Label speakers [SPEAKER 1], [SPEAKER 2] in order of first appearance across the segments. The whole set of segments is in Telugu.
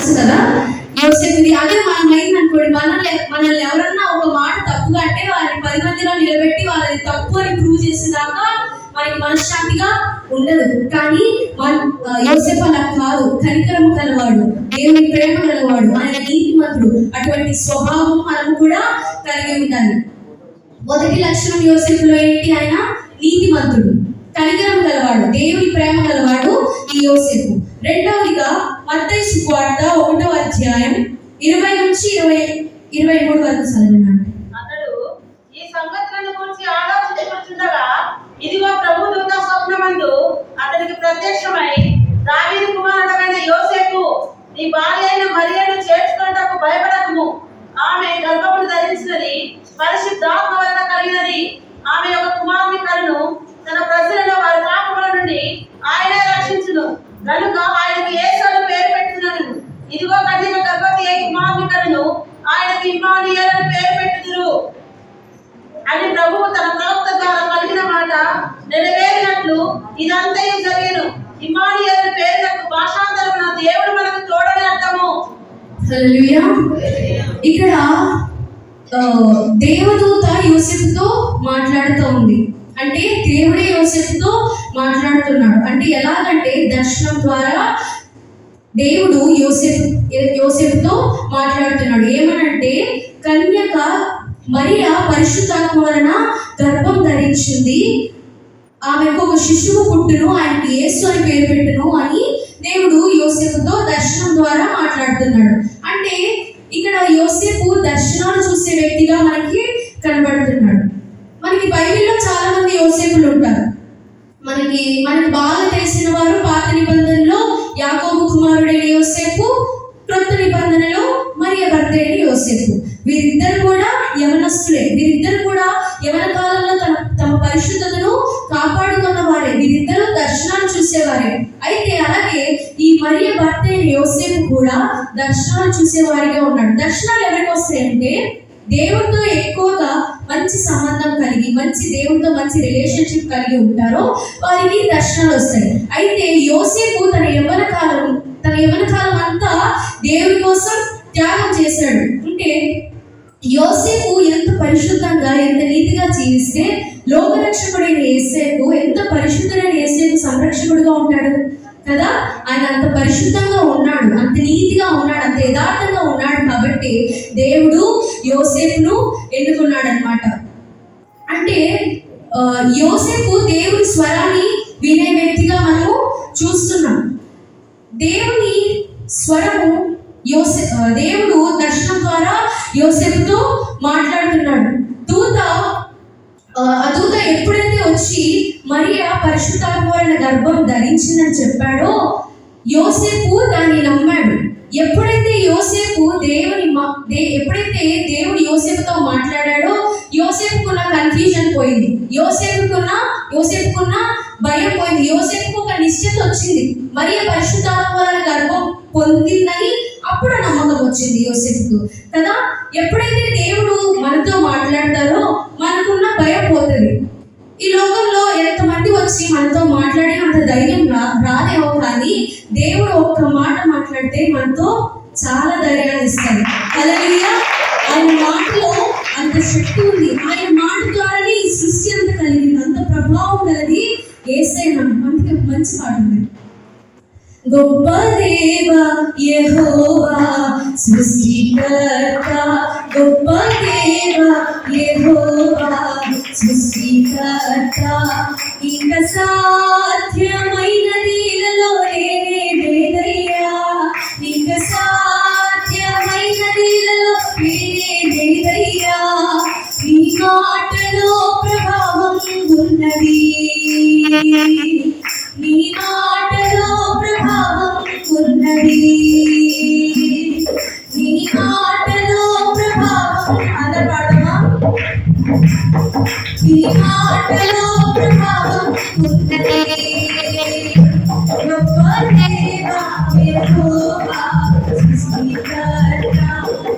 [SPEAKER 1] తెలుసు కదా? యోసేపుది అదే మన మైండ్ అనుకోండి. మనల్ని మనల్ని ఎవరన్నా ఒక మాట తప్పుగా అంటే వారిని పది మందిలో నిలబెట్టి వాళ్ళని తప్పు అని ప్రూవ్ చేసేదాకా మనకి మనశ్శాంతిగా ఉండదు. కానీ మన యోసేపు అలా కాదు. కనికరము కలవాడు. దేవుని ప్రేమ కలవాడు ఆయన నీతిమంతుడు అటువంటి స్వభావం మనం కూడా కలిగి ఉండాలి. మొదటి లక్షణం యోసేపులో ఏంటి? ఆయన నీతిమంతుడు కనికరం గలవాడు దేవుని ప్రేమ గలవాడు ఈ యోసేపు. రెండవదిగా మత్తయి సువార్త ఒకటో అధ్యాయం ఇరవై నుంచి ఇరవై ఇరవై మూడు వరకు చదివినాడు
[SPEAKER 2] అతడు ఈ సంగతులను గురించి ఆలోచించుకుంటుండగా ఇదిగో ప్రభు దూత స్వప్నమందు అతనికి ప్రత్యక్షమై దావీదు కుమారుడమైన యోసేపు నీ భార్య అయిన మరియను చేర్చుకున్నటకు భయపడకము. ఆమె గర్భమును ధరించిన పరిశుద్ధాత్మ వలన కలిగినది ఆమె ఒక కుమారుని కలను తన ప్రజలను వారి పాపముల నుండి ఆయనే రక్షించును కనుక ఆయనకి యేసు పేరు పెట్టుతున్నాను ఇదిగో కన్యక గర్భవతి అయి కుమారుని కలను ఆయనకి ఇమ్మానుయేలు అని పేరు పెట్టుదురు అని ప్రభువు తన ప్రవక్త ద్వారా కలిగిన మాట నెరవేరినట్లు ఇదంతయు జరిగేను ఇమ్మానుయేలు పేరులకు భాషాంతరమున దేవుడు మనకు తోడని అర్థము
[SPEAKER 1] హల్లెలూయా ఇక్కడ దేవదూత యోసెఫ్తో మాట్లాడుతూ ఉంది. అంటే దేవుడే యోసెఫ్తో మాట్లాడుతున్నాడు. అంటే ఎలాగంటే దర్శనం ద్వారా దేవుడు యోసెఫ్ యోసెఫ్తో మాట్లాడుతున్నాడు. ఏమనంటే కన్యక మరియ పరిశుద్ధాత్మ వలన గర్భం ధరించింది. ఆమెకు ఒక శిశువు పుట్టును ఆయనకి యేసు అని పేరు పెట్టును అని దేవుడు యోసెఫ్తో దర్శనం ద్వారా చూసేవారే. అయితే అలాగే ఈ మరియ భర్త అయిన యోసేపు కూడా దర్శనాలు చూసేవారిగా ఉన్నాడు. దర్శనాలు ఎవరికి వస్తాయంటే దేవుడితో ఎక్కువగా మంచి సంబంధం కలిగి మంచి దేవుడితో మంచి రిలేషన్షిప్ కలిగి ఉంటారో వారికి దర్శనాలు వస్తాయి. అయితే యోసేపు తన యవ్వన కాలం తన యవ్వన కాలం అంతా దేవుడి కోసం త్యాగం చేశాడు. అంటే యోసేపు ఎంత పరిశుద్ధంగా ఎంత నీతిగా లోకరక్షకుడైన ఏసేపు ఎంత పరిశుద్ధుడైన ఏసేపు సంరక్షకుడుగా ఉంటాడు? కదా? ఆయన అంత పరిశుద్ధంగా ఉన్నాడు అంత నీతిగా ఉన్నాడు అంత యథార్థంగా ఉన్నాడు కాబట్టి దేవుడు యోసేపును ఎన్నుకున్నాడు అనమాట అంటే యోసేపు దేవుని స్వరాన్ని వినే వ్యక్తిగా మనము చూస్తున్నాం. దేవుని స్వరము యోసే దేవుడు దర్శనం ద్వారా యోసేపుతో మాట్లాడుతున్నాడు. దూత ఆ దూత ఎప్పుడైతే వచ్చి మరియా పరిశుద్ధాత్మ గర్భం ధరించిందని చెప్పాడో యోసేపు దాన్ని నమ్మాడు. ఎప్పుడైతే యోసేపు దేవుని మా- దే ఎప్పుడైతే దేవుడు యోసేపుతో మాట్లాడాడో యోసేపుకున్న కన్ఫ్యూజన్ పోయింది. యోసేపుకున్న యోసేపుకున్న భయం పోయింది. యోసేపుకు ఒక నిశ్చిత వచ్చింది. మరియ పరిశుద్ధాత్మ వలన గర్భం పొందిందని అప్పుడు నమ్మకం వచ్చింది యోసేపుకు. కదా ఎప్పుడైతే దేవుడు మనతో మాట్లాడతారో ఒక్క మాట మాట్లాడితే మనతో చాలా ధైర్యాన్ని ఇస్తాడు అలాగే ఆయన మాటలో అంత శక్తి ఉంది. ఆయన మాట ద్వారానే ఈ సృష్టి అంత కలిగింది. అంత ప్రభావం కలిగి ఏసైనా అందుకే మంచి పాట ఉంది. గొప్ప దేవ యెహోవా సృష్టికర్త. గొప్ప దేవ యెహోవా సృష్టికర్త. ఇంకా సాధ్యమైనది మాటలో ప్రభావం ఉన్నది. నీ మాటలో ప్రభావం ఉన్నది. నీ మాటలో ప్రభావం అద పాడమా నీ మాటలో ప్రభావం ఉన్నది. గొప్ప దేవా యెహోవా సృష్టికర్త.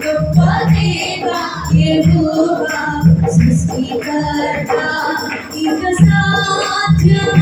[SPEAKER 1] గొప్ప దేవా యెహోవా సృష్టికర్త ఇక సాధ్యమైన నీలలో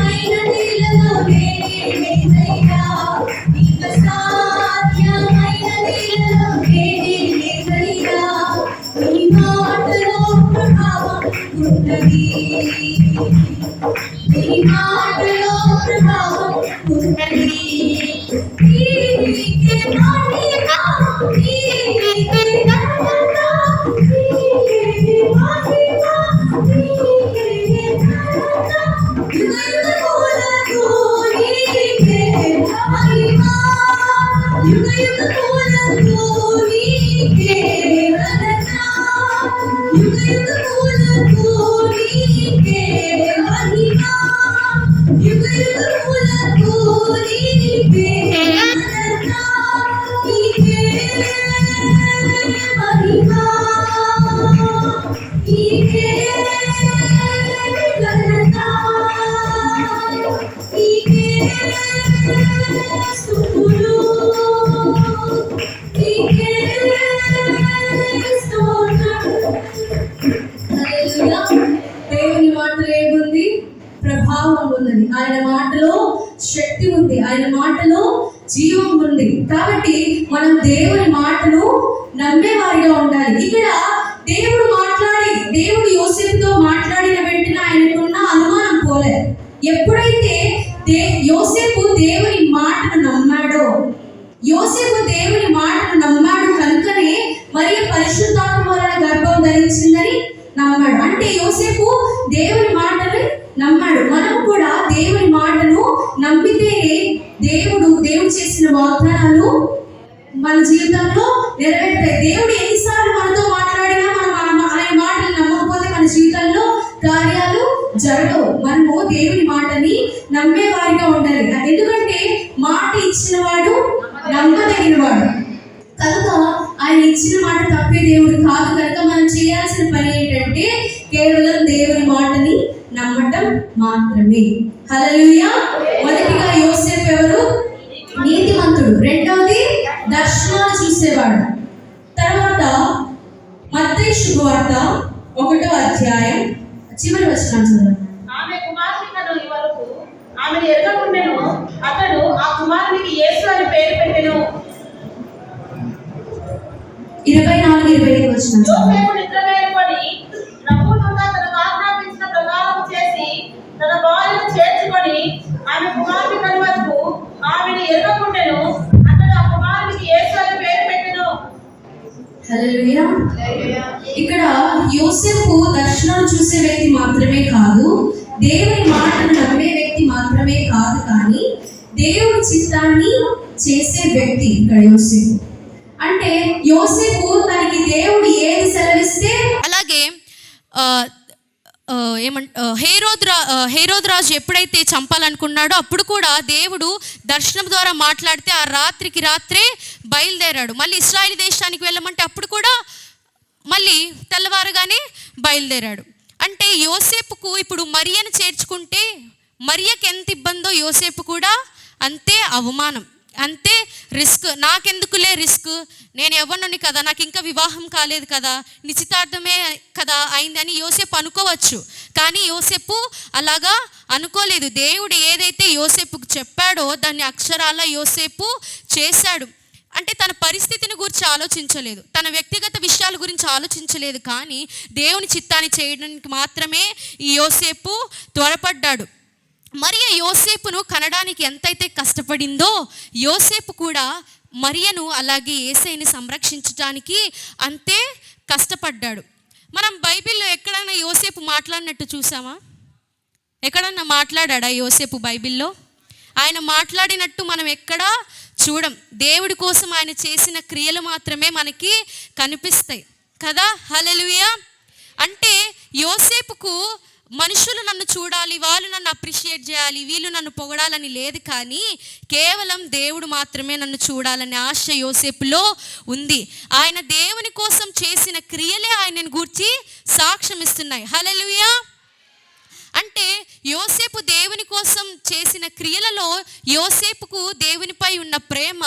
[SPEAKER 3] ఉన్నది ఆయన మాటలో శక్తి ఉంది. ఆయన మాటలో జీవం ఉంది. కాబట్టి మనం దేవుని మాటను నమ్మేవారిగా ఉండాలి. ఇక్కడ దేవుడు మాట్లాడి దేవుడు యోసేపుతో మాట్లాడిన వెంటనే ఆయనకున్న అనుమానం పోలే. ఎప్పుడైతే దే యోసేపు దేవుని మాటను నమ్మాడో యోసేపు దేవుని మాటను నమ్మాడు కనుకనే మరి పరిశుద్ధాత్మ వలన గర్భం ధరించిందని నమ్మాడు. అంటే యోసేపు దేవుని మాట నమ్మాడు. మనం కూడా దేవుని మాటను నమ్మితేనే దేవుడు దేవుడు చేసిన వాగ్దానాలు మన జీవితంలో నెరవేరుతాయి. దేవుడు ఎన్నిసార్లు మనతో మాట్లాడినా మనం ఆయన మాటలు నమ్మకపోతే మన జీవితంలో కార్యాలు జరగవు. మనము దేవుని మాటని నమ్మే వారిగా ఉండాలి. ఎందుకంటే మాట ఇచ్చిన వాడు నమ్మదగిన వాడు కనుక ఆయన ఇచ్చిన మాట తప్పే దేవుడు కాదు హల్లెలూయా. మొదటిగా యోసేపు ఎవరు? నీతిమంతుడు. రెండవది దర్శనాలు చూసేవాడు. తర్వాత మత్తయి శుభవార్త ఒకటో అధ్యాయం చివరి వచనం చదవండి.
[SPEAKER 2] ఆమె కుమార్తెను వరకు ఆమెను ఎరగకుండెను అతడు ఆ కుమారునికి యేసు అని పేరు పెట్టెను.
[SPEAKER 3] ఇరవై నాలుగు ఇరవై ఐదు వచనం
[SPEAKER 2] చేర్చుకొని ఆమె కుమార్తె కని వరకు ఆమెను ఎరగకుండెను అతడు ఆ కుమారునికి యేసు అని పేరు పెట్టెను.
[SPEAKER 3] హల్లెలూయా. ఇక్కడ యోసెఫ్ దర్శనాలు చూసే వ్యక్తి మాత్రమే కాదు దేవుని మాటను నమ్మే వ్యక్తి మాత్రమే కాదు కానీ దేవుని చిత్తాన్ని చేసే వ్యక్తి ఇక్కడ యోసేపు. అంటే యోసేపు తనకి దేవుడు ఏది సెలవిస్తే
[SPEAKER 1] అలాగే ఏమంట ఆ, హేరోద్ హేరోద్ రాజు ఎప్పుడైతే చంపాలనుకున్నాడో అప్పుడు కూడా దేవుడు దర్శనం ద్వారా మాట్లాడితే ఆ రాత్రికి రాత్రే బయలుదేరాడు. మళ్ళీ ఇస్రాయిల్ దేశానికి వెళ్ళమంటే అప్పుడు కూడా మళ్ళీ తెల్లవారుగానే బయలుదేరాడు. అంటే యోసేపుకు ఇప్పుడు మరియను చేర్చుకుంటే మరియకి ఎంత ఇబ్బందో యోసేపు కూడా అంతే అవమానం. అంతే రిస్క్. నాకెందుకులే రిస్క్? నేను ఎవరిని కదా? నాకు ఇంకా వివాహం కాలేదు కదా? నిశ్చితార్థమే కదా అయిందని యోసేపు అనుకోవచ్చు. కానీ యోసేపు అలాగా అనుకోలేదు. దేవుడు ఏదైతే యోసేపుకు చెప్పాడో దాన్ని అక్షరాల యోసేపు చేశాడు. అంటే తన పరిస్థితిని గురించి ఆలోచించలేదు. తన వ్యక్తిగత విషయాల గురించి ఆలోచించలేదు. కానీ దేవుని చిత్తాన్ని చేయడానికి మాత్రమే ఈ యోసేపు త్వరపడ్డాడు. మరియ యోసేపును కనడానికి ఎంతైతే కష్టపడిందో యోసేపు కూడా మరియను అలాగే ఏసైని సంరక్షించడానికి అంతే కష్టపడ్డాడు. మనం బైబిల్లో ఎక్కడైనా యోసేపు మాట్లాడినట్టు చూసామా? ఎక్కడన్నా మాట్లాడా యోసేపు బైబిల్లో? ఆయన మాట్లాడినట్టు మనం ఎక్కడా చూడం. దేవుడి కోసం ఆయన చేసిన క్రియలు మాత్రమే మనకి కనిపిస్తాయి. కదా? హలెలుయా అంటే యోసేపుకు మనుషులు నన్ను చూడాలి వాళ్ళు నన్ను అప్రిషియేట్ చేయాలి వీళ్ళు నన్ను పొగడాలని లేదు కానీ కేవలం దేవుడు మాత్రమే నన్ను చూడాలనే ఆశ యోసేపులో ఉంది. ఆయన దేవుని కోసం చేసిన క్రియలే ఆయనను గూర్చి సాక్ష్యం ఇస్తున్నాయి. హలలుయా అంటే యోసేపు దేవుని కోసం చేసిన క్రియలలో యోసేపుకు దేవునిపై ఉన్న ప్రేమ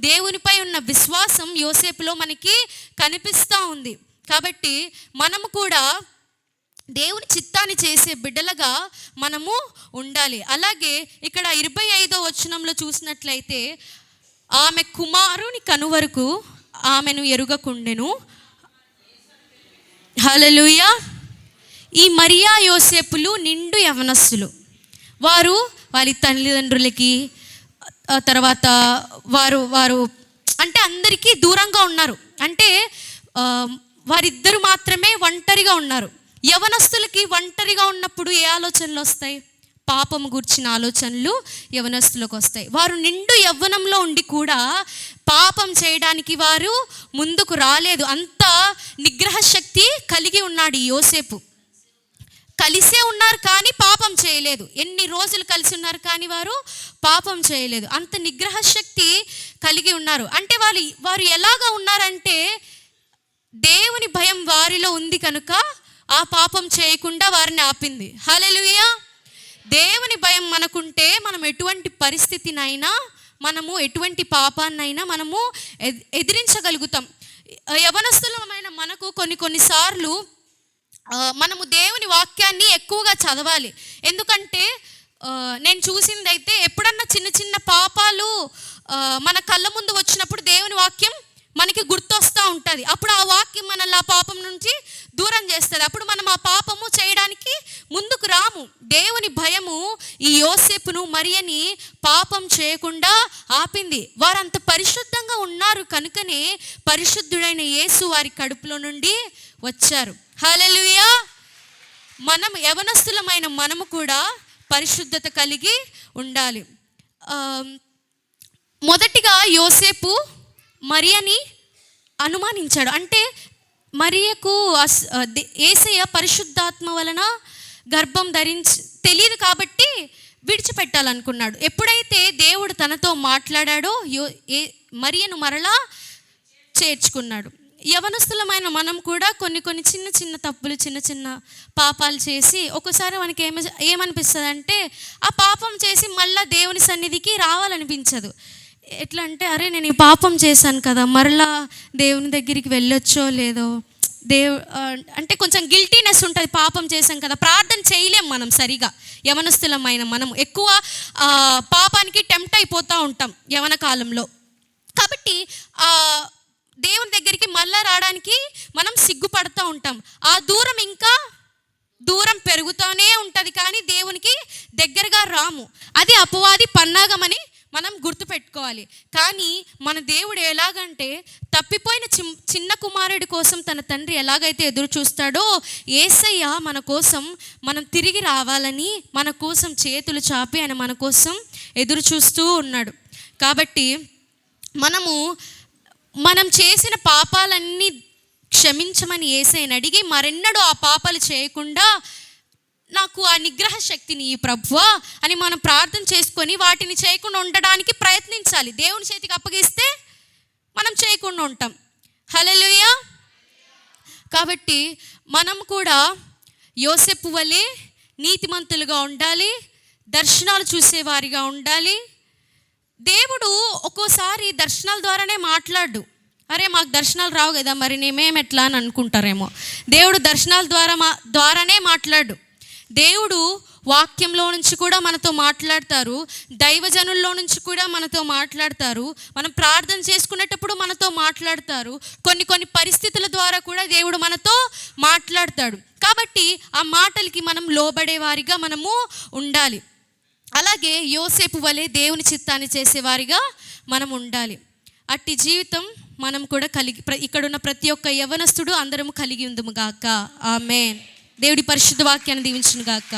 [SPEAKER 1] దేవునిపై ఉన్న విశ్వాసం యోసేపులో మనకి కనిపిస్తూ ఉంది. కాబట్టి మనము కూడా దేవుని చిత్తాన్ని చేసే బిడ్డలుగా మనము ఉండాలి. అలాగే ఇక్కడ ఇరవై ఐదో వచనంలో చూసినట్లయితే ఆమె కుమారుని కనువరకు ఆమెను ఎరుగకుండెను. హలలుయ ఈ మరియా యోసేపులు నిండు యవనస్సులు వారు వారి తల్లిదండ్రులకి తర్వాత వారు వారు అంటే అందరికీ దూరంగా ఉన్నారు. అంటే వారిద్దరు మాత్రమే ఒంటరిగా ఉన్నారు. యవనస్తులకి ఒంటరిగా ఉన్నప్పుడు ఏ ఆలోచనలు వస్తాయి? పాపం గూర్చిన ఆలోచనలు యవనస్తులకు వస్తాయి. వారు నిండు యవ్వనంలో ఉండి కూడా పాపం చేయడానికి వారు ముందుకు రాలేదు. అంత నిగ్రహ శక్తి కలిగి ఉన్నాడు ఈ యోసేపు. కలిసే ఉన్నారు కానీ పాపం చేయలేదు. ఎన్ని రోజులు కలిసి ఉన్నారు కానీ వారు పాపం చేయలేదు. అంత నిగ్రహ శక్తి కలిగి ఉన్నారు. అంటే వాళ్ళు వారు ఎలాగా ఉన్నారంటే దేవుని భయం వారిలో ఉంది కనుక ఆ పాపం చేయకుండా వారిని ఆపింది. హల్లెలూయా. దేవుని భయం మనకుంటే మనం ఎటువంటి పరిస్థితినైనా మనము ఎటువంటి పాపాన్నైనా మనము ఎద్- ఎదిరించగలుగుతాం. యవనస్తులమైన మనకు కొన్ని కొన్నిసార్లు మనము దేవుని వాక్యాన్ని ఎక్కువగా చదవాలి. ఎందుకంటే నేను చూసిందైతే ఎప్పుడన్నా చిన్న చిన్న పాపాలు మన కళ్ళ ముందు వచ్చినప్పుడు దేవుని వాక్యం మనకి గుర్తొస్తూ ఉంటుంది. అప్పుడు ఆ వాక్యం మనల్ని ఆ పాపం నుంచి దూరం చేస్తుంది. అప్పుడు మనం ఆ పాపము చేయడానికి ముందుకు రాము. దేవుని భయము ఈ యోసేపును మరియని పాపం చేయకుండా ఆపింది. వారంత పరిశుద్ధంగా ఉన్నారు కనుకనే పరిశుద్ధుడైన యేసు వారి కడుపులో నుండి వచ్చారు. హలలుయా మనం యవనస్తులమైన మనము కూడా పరిశుద్ధత కలిగి ఉండాలి. మొదటిగా యోసేపు మరియని అనుమానించాడు. అంటే మరియకు అస్- ఏసయ్య పరిశుద్ధాత్మ వలన గర్భం ధరించి తెలియదు కాబట్టి విడిచిపెట్టాలనుకున్నాడు. ఎప్పుడైతే దేవుడు తనతో మాట్లాడాడో యో ఏ మరియను మరలా చేర్చుకున్నాడు. యవనస్తులమైన మనం కూడా కొన్ని కొన్ని చిన్న చిన్న తప్పులు చిన్న చిన్న పాపాలు చేసి ఒక్కసారి మనకి ఏమ ఏమనిపిస్తుంది అంటే ఆ పాపం చేసి మళ్ళా దేవుని సన్నిధికి రావాలనిపించదు. ఎట్లా అంటే అరే నేను ఈ పాపం చేశాను కదా మరలా దేవుని దగ్గరికి వెళ్ళొచ్చో లేదో. దేవ్ అంటే కొంచెం గిల్టీనెస్ ఉంటుంది పాపం చేశాం కదా ప్రార్థన చేయలేం మనం సరిగా. యవనస్తులమైన మనం ఎక్కువ పాపానికి టెంప్ట్ అయిపోతూ ఉంటాం యవన కాలంలో. కాబట్టి దేవుని దగ్గరికి మళ్ళా రావడానికి మనం సిగ్గుపడుతూ ఉంటాం. ఆ దూరం ఇంకా దూరం పెరుగుతూనే ఉంటుంది కానీ దేవునికి దగ్గరగా రాము. అది అపవాది పన్నాగమని మనం గుర్తుపెట్టుకోవాలి. కానీ మన దేవుడు ఎలాగంటే తప్పిపోయిన చి చిన్న కుమారుడి కోసం తన తండ్రి ఎలాగైతే ఎదురు చూస్తాడో ఏసయ్య మన కోసం మనం తిరిగి రావాలని మన కోసం చేతులు చాపి ఆయన మన కోసం ఎదురు చూస్తూ ఉన్నాడు. కాబట్టి మనము మనం చేసిన పాపాలన్నీ క్షమించమని ఏసైని అడిగి మరెన్నడూ ఆ పాపాలు చేయకుండా నాకు ఆ నిగ్రహ శక్తిని ఈ ప్రభువా అని మనం ప్రార్థన చేసుకొని వాటిని చేయకుండా ఉండడానికి ప్రయత్నించాలి. దేవుని చేతికి అప్పగిస్తే మనం చేయకుండా ఉంటాం. హల్లెలూయా. కాబట్టి మనం కూడా యోసెప్పు వలె నీతిమంతులుగా ఉండాలి దర్శనాలు చూసేవారిగా ఉండాలి. దేవుడు ఒక్కోసారి దర్శనాల ద్వారానే మాట్లాడు. అరే మాకు దర్శనాలు రావు కదా మరి నేమేం ఎట్లా అని అనుకుంటారేమో. దేవుడు దర్శనాల ద్వారా మా ద్వారానే మాట్లాడు. దేవుడు వాక్యంలో నుంచి కూడా మనతో మాట్లాడతారు. దైవజనుల్లో నుంచి కూడా మనతో మాట్లాడతారు. మనం ప్రార్థన చేసుకునేటప్పుడు మనతో మాట్లాడతారు. కొన్ని కొన్ని పరిస్థితుల ద్వారా కూడా దేవుడు మనతో మాట్లాడతాడు. కాబట్టి ఆ మాటలకి మనం లోబడే వారిగా మనము ఉండాలి. అలాగే యోసేపు వలె దేవుని చిత్తాన్ని చేసేవారిగా మనం ఉండాలి. అట్టి జీవితం మనం కూడా కలిగి ప్ర- ఇక్కడున్న ప్రతి ఒక్క యవనస్తుడు అందరము కలిగి ఉందము గాక. ఆమె దేవుడి పరిశుద్ధ వాక్యాన్ని దీవించును గాక